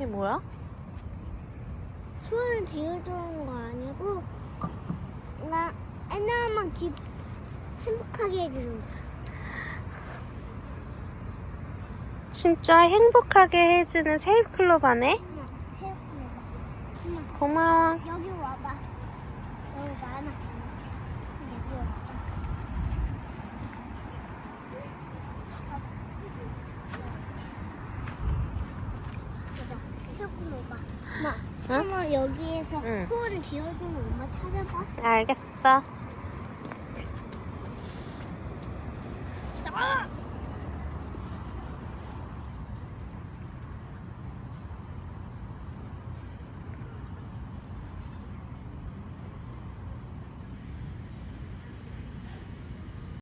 이게 뭐야? 소원을 빌어주는 거 아니고 나 애나만 기 행복하게 해주는 거야. 진짜 행복하게 해주는 새우깡. 엄마, 고마워. 여기 와봐. 여기 많아. 여기 와봐. 보자. 엄마, 응? 한번 여기에서 응. 소원을 빌어주는 엄마 찾아봐. 알겠어.